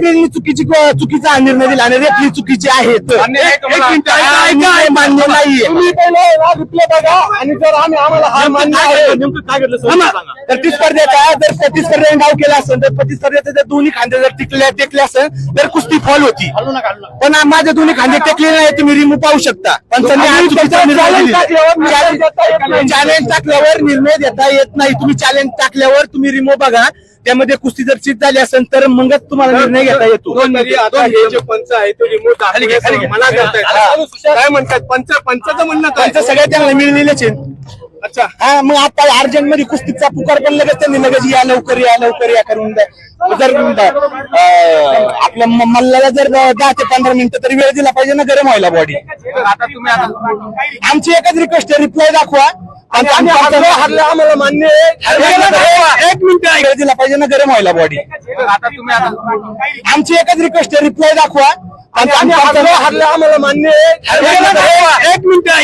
रेफरीने चुकीची चुकीचा निर्णय दिला आणि रेफरी चुकीचे आहेत. मान्य नाही एक तुम्हाला? मिनिट, ऐका, हा, ऐका, निर्णय मान्य नाहीये. तुम्ही पहिले रिप्ले बघा आणि जर आम्ही आम्हाला हा मान्य आहे थांबा. तर ती स्पर्धेचा जर प्रतिस्पर्ध्याने डाव केला असेल तर प्रतिस्पर्ध्याचे जर दोन्ही खांदे जर टिकले टेकले असेल तर कुस्ती फॉल होती. पण माझे दोन्ही खांदे टेकले नाही तुम्ही रिमूव्ह पाहू शकता. हा दिलेला. चॅलेंज टाकल्यावर निर्णय देता येत नाही. तुम्ही चॅलेंज टाकल्यावर तुम्ही रिमूव्ह बघा. त्यामध्ये कुस्ती जर चित झाली असेल तर मगच तुम्हाला निर्णय घेता येतो. तरी आता हे जे पंच आहे तो रिमोट खाली घे, खाली घे. मला करतायत. काय म्हणतात? पंच पंचाचं म्हणणं काय? त्यांचं सगळ्यात त्यांना मिळलेलेच आहे अच्छा. हा मग आता अर्जंटमध्ये कुस्तीचा पुकार पण लगेच त्यांनी लगेच या लवकर या लवकर या करून द्या. जर अं, आपल्या म- मल्लाला जर दहा ते पंधरा मिनिटं तरी वेळ दिला पाहिजे ना गरम व्हायला बॉडी तर आता तुम्ही आता आमची एकच रिक्वेस्ट आहे रिप्लाय दाखवा. आणि आम्ही आम्हाला मान्य आहे. वेळ दिला पाहिजे ना गरम व्हायला बॉडी तर आता तुम्ही आता आमची एकच रिक्वेस्ट आहे रिप्लाय दाखवा. आणि आम्ही हरलो हरलो आम्हाला मान्य आहे. एक मिनिट.